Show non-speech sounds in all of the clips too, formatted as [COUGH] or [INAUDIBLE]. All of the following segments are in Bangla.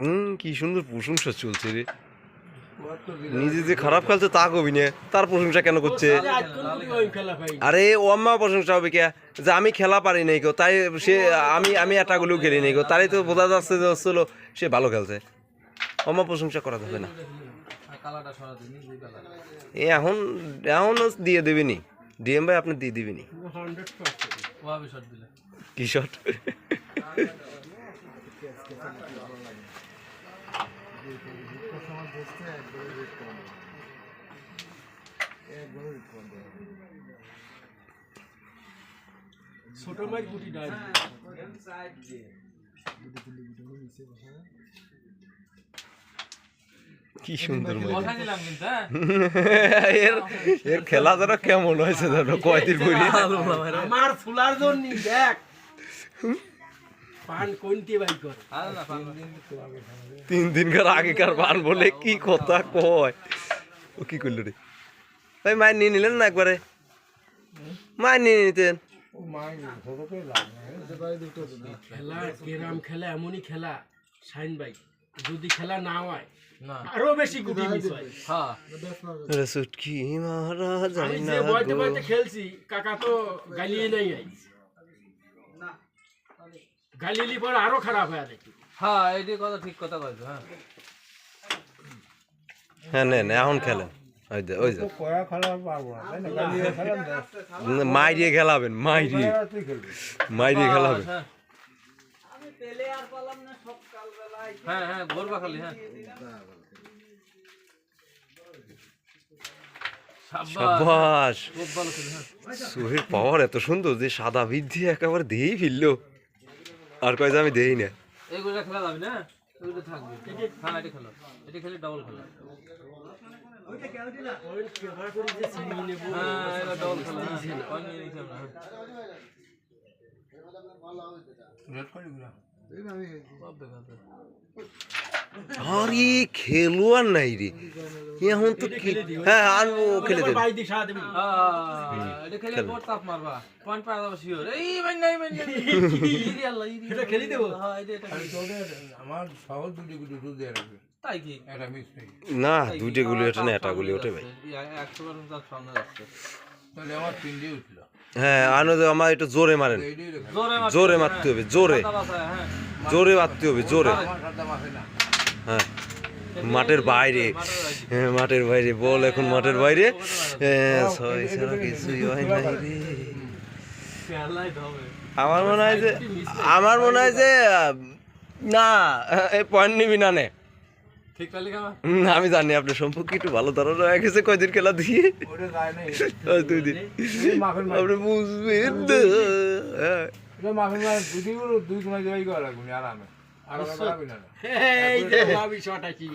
হুম কি সুন্দর প্রশংসা চলছে রে। নিজে যে খারাপ খেলছে তা কবি না। তার প্রশংসা কেন করছে? আরে ও আম্মা প্রশংসা হবে কে? যে আমি খেলা পারি নাই কেউ তাই সে আমি আমি এটাগুলো খেলি নাই কেউ তারই তো বোঝা যাচ্ছে যে হচ্ছিল সে ভালো খেলছে। অম্মা প্রশংসা করা যাবে না। এখন সরা দিয়ে দুই কালার এ এখন এখনও দিয়ে দিবেনি। ডিএম ভাই ছোট মাছ গুটি ডাল। কি সুন্দর হ্যাঁ? এর এর খেলা যেন কেমন হয়েছে যেন কয়দিন আমার ফুলার জন্য দেখ। পান কোনটি বাই করে? তিন দিনকার আগেকার বান বলে কি কথা কয়? ও কি করল রে? ভাই মায়ের নিয়ে নিলেন না একবারে? মায়ের নিয়ে নিতেন? খেলা খেলা এমনই খেলা সাইন বাই। যদি খেলা না হয় আরও বেশি গুটি মিস হয়। সুটকি মারা আমি না খেলছি কাকা তো গালিয়ে নাই গালিলি পর আরও খারাপ হয় দেখি হ্যাঁ এটি কথা ঠিক কথা কইছো হ্যাঁ। হ্যাঁ নেন এখন খেলেন। ওই যে ওই যে। মাইরিয়ে খেলাবেন মাইরিয়ে মাইরিয়ে খেলাবেন। হ্যাঁ। হ্যাঁ হ্যাঁ খালি হ্যাঁ। সাব্বাস। হ্যাঁ। সুহের পাওয়ার এত সুন্দর যে সাদা বৃদ্ধি একেবারে দিয়েই ফিরলো আর কয় যে আমি দেই না। এইগুলো খেলা যাবে না? থাকবে। হ্যাঁ এটি খেলো। এটি খেলি ডবল খেলো। আরে খেলোয়াড় নাই রে। এখন তো কি হ্যাঁ আর ও খেলে দেবে বাই দিশা দেবি এটা খেলে বড় তাপ মারবা পয়েন্ট পাওয়া যাবে শিওর এই মাইন নাই মাইন নাই ইরি আল্লাহ ইরি এটা খেলি দেবো? হ্যাঁ এটা এটা আমার সহজ দুটি গুটি দুধ দিয়ে রাখবে তাই কি এটা মিস না দুইটা গুলি ওঠে না এটা গুলি ওঠে ভাই একশো বার তার সামনে যাচ্ছে তাহলে আমার তিনটে উঠল হ্যাঁ আনো যে আমার একটু জোরে মারেন জোরে মারতে হবে জোরে হ্যাঁ জোরে মারতে হবে জোরে হ্যাঁ মাঠের বাইরে। মাঠের বাইরে। হ্যাঁ মাঠের বাইরে। বল এখন মাঠের বাইরে। হ্যাঁ, ছয় ছাড়া কিছুই হয় নাই রে। আমার মনে হয় যে আমার মনে হয় যে না এই পয়েন্ট নিবি না নে। আমি জানি আপনার সম্পর্কে একটু ভালো ধারণা হয়ে গেছে কয়দিন খেলা দিয়ে। দুই দিন। আপনি বুঝবেন দুই এই যে উহা বিষয়টা কি?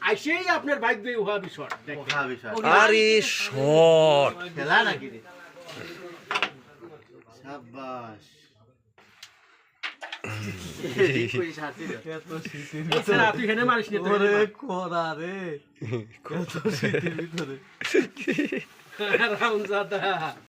আইসেই আপনার ভাগ্য উহা বিষয়। আরে শট। খেলা নাকি রে? [LAUGHS]